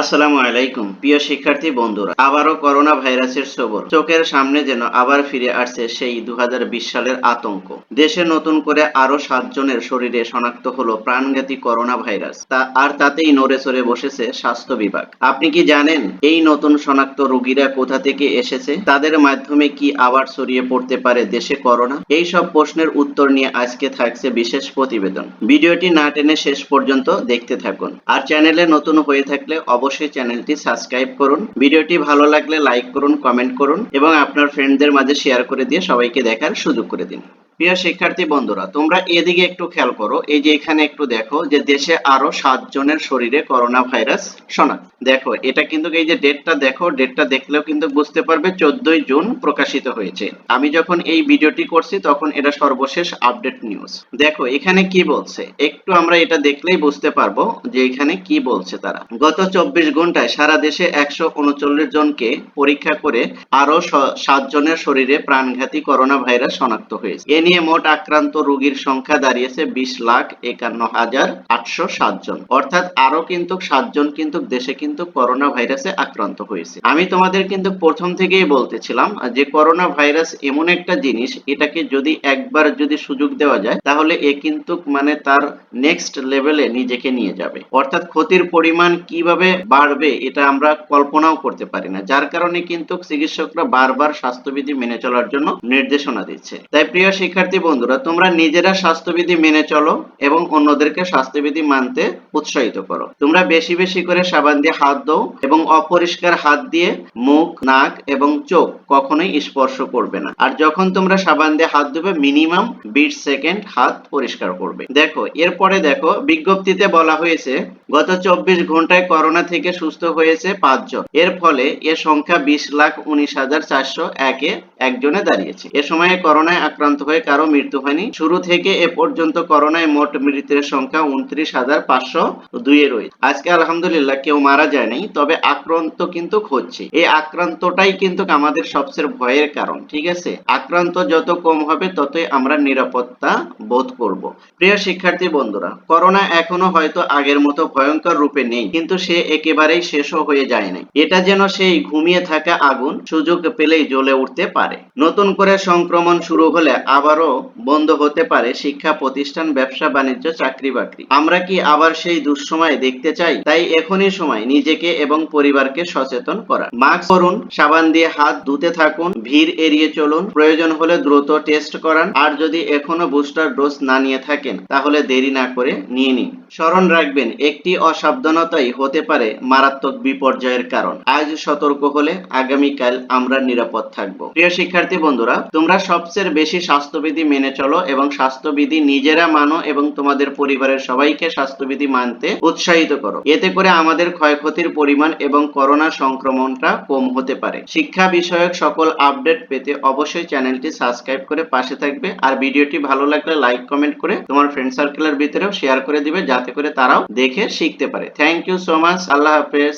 আসসালামু আলাইকুম, প্রিয় শিক্ষার্থী বন্ধুরা। আবারও করোনা ভাইরাসের সবর। চোখের সামনে যেন আবার ফিরে আসছে সেই দু সালের আতঙ্ক। দেশে নতুন করে আরও সাতজনের শরীরে শনাক্ত হলো প্রাণঘাতী করোনা ভাইরাস তা আর তাতেই নড়ে চড়ে বসেছে স্বাস্থ্য বিভাগ। আপনি কি জানেন, এই নতুন শনাক্ত রোগীরা কোথা থেকে এসেছে? তাদের মাধ্যমে কি আবার ছড়িয়ে পড়তে পারে দেশে করোনা? এই সব প্রশ্নের উত্তর নিয়ে আজকে থাকছে বিশেষ প্রতিবেদন। ভিডিওটি না টেনে শেষ পর্যন্ত দেখতে থাকুন। আর চ্যানেলে নতুন হয়ে থাকলে অবশ্যই চ্যানেলটি সাবস্ক্রাইব করুন। ভিডিওটি ভালো লাগলে লাইক করুন, কমেন্ট করুন এবং আপনার ফ্রেন্ডদের মাঝে শেয়ার করে দিয়ে সবাইকে দেখার সুযোগ করে দিন। প্রিয় শিক্ষার্থী বন্ধুরা, তোমরা এদিকে একটু খেয়াল করো, এই যে এখানে একটু দেখো যে দেশে আরও সাত জনের শরীরে করোনা ভাইরাস শনাক্ত দেখো, এটা কিন্তু এই যে ডেটটা দেখো ডেটটা দেখলেও কিন্তু বুঝতে পারবে চোদ্দই জুন প্রকাশিত হয়েছে। আমি যখন এই ভিডিওটি করছি তখন এটা সর্বশেষ আপডেট নিউজ দেখো, এখানে কি বলছে? একটু আমরা এটা দেখলেই বুঝতে পারব যে এখানে কি বলছে তারা। গত চব্বিশ ঘন্টায় সারা দেশে একশো উনচল্লিশ জনকে পরীক্ষা করে আরও সাত জনের শরীরে প্রাণঘাতী করোনা ভাইরাস শনাক্ত হয়েছে। নিয়ে মোট আক্রান্ত রোগীর সংখ্যা দাঁড়িয়েছে বিশ লাখ একান্ন হাজার আটশো সাত জন। অর্থাৎ আরও কিন্তু সাতজন কিন্তু দেশে কিন্তু করোনা ভাইরাসে আক্রান্ত হয়েছে। আমি তোমাদের কিন্তু প্রথম থেকেই বলতেছিলাম যে করোনা ভাইরাস এমন একটা জিনিস, এটাকে যদি একবার যদি সুযোগ দেওয়া যায়, তাহলে এ কিন্তু মানে তার নেক্সট লেভেলে নিজেকে নিয়ে যাবে। অর্থাৎ ক্ষতির পরিমাণ কীভাবে বাড়বে, এটা আমরা কল্পনাও করতে পারি না। যার কারণে কিন্তু চিকিৎসকরা বারবার স্বাস্থ্যবিধি মেনে চলার জন্য নির্দেশনা দিচ্ছে। তাই প্রিয় শিক্ষার্থী বন্ধুরা, তোমরা নিজেরা স্বাস্থ্যবিধি মেনে চলো এবং অন্যদেরকে স্বাস্থ্যবিধি মানতে উৎসাহিত করো। তোমরা বেশি বেশি করে সাবান দিয়ে হাত দাও এবং অপরিষ্কার হাত দিয়ে মুখ, নাক এবং চোখ কখনোই স্পর্শ করবে না। আর যখন তোমরা সাবান দিয়ে হাত ধুবে, মিনিমাম বিশ সেকেন্ড হাত পরিষ্কার করবে। দেখো, এরপরে দেখো, বিজ্ঞপ্তিতে বলা হয়েছে, গত চব্বিশ ঘন্টায় করোনা থেকে সুস্থ হয়েছে পাঁচজন। এর ফলে এ সংখ্যা বিশ লাখ উনিশ হাজার চারশো একে একজনে দাঁড়িয়েছে। এ সময়ে করোনায় আক্রান্ত হয়ে কারও মৃত্যু হয়নি। শুরু থেকে এ পর্যন্ত করোনায় মোট মৃতের সংখ্যা উনত্রিশ হাজার পাঁচশো দুইয়ে রয়েছে। আজকে আলহামদুলিল্লাহ কেউ মারা যায়নি, তবে আক্রান্ত কিন্তু হচ্ছে। এই আক্রান্তটাই কিন্তু আমাদের সবচেয়ে ভয়ের কারণ, ঠিক আছে? আক্রান্ত যত কম হবে, ততই আমরা নিরাপত্তা বোধ করব। প্রিয় শিক্ষার্থী বন্ধুরা, করোনা এখনও হয়তো আগের মতো ভয়ঙ্কর রূপে নেই, কিন্তু সে একেবারেই শেষও হয়ে যায় নাই। এটা যেন সেই ঘুমিয়ে থাকা আগুন সুযোগ পেলেই জ্বলে উঠতে পারে। নতুন করে সংক্রমণ শুরু হলে আবারও বন্ধ হতে পারে শিক্ষা প্রতিষ্ঠান, ব্যবসা, বাণিজ্য, চাকরি বাকরি। আমরা কি আবার সেই দুঃসময় দেখতে চাই? তাই এখনই সময় নিজেকে এবং পরিবারকে সচেতন করা মাস্ক করুন সাবান দিয়ে হাত ধুতে থাকুন, ভিড় এড়িয়ে চলুন। প্রয়োজন হলে দ্রুত টেস্ট করান। আর যদি এখনও বুস্টার ডোজ না নিয়ে থাকেন, তাহলে দেরি না করে নিয়ে নিন। স্মরণ রাখবেন, একটি অসাবধানতাই হতে পারে মারাত্মক বিপর্যয়ের কারণ। আজ সতর্ক হলে আগামীকাল আমরা নিরাপদ থাকব। প্রিয় শিক্ষার্থী বন্ধুরা, তোমরা সবচেয়ে বেশি স্বাস্থ্যবিধি মেনে চলো এবং স্বাস্থ্যবিধি নিজেরা মানো এবং তোমাদের পরিবারের সবাইকে স্বাস্থ্যবিধি মানতে উৎসাহিত করো। এতে করে আমাদের ক্ষয়ক্ষতির পরিমাণ এবং করোনা সংক্রমণটা কম হতে পারে। শিক্ষা বিষয়ক সকল আপডেট পেতে অবশ্যই চ্যানেলটি সাবস্ক্রাইব করে পাশে থাকবে। আর ভিডিওটি ভালো লাগলে লাইক, কমেন্ট করে তোমার ফ্রেন্ড সার্কেলের ভিতরেও শেয়ার করে দিবে, যাতে করে তারাও দেখে শিখতে পারে। Thank you so much. আল্লাহ হাফেজ।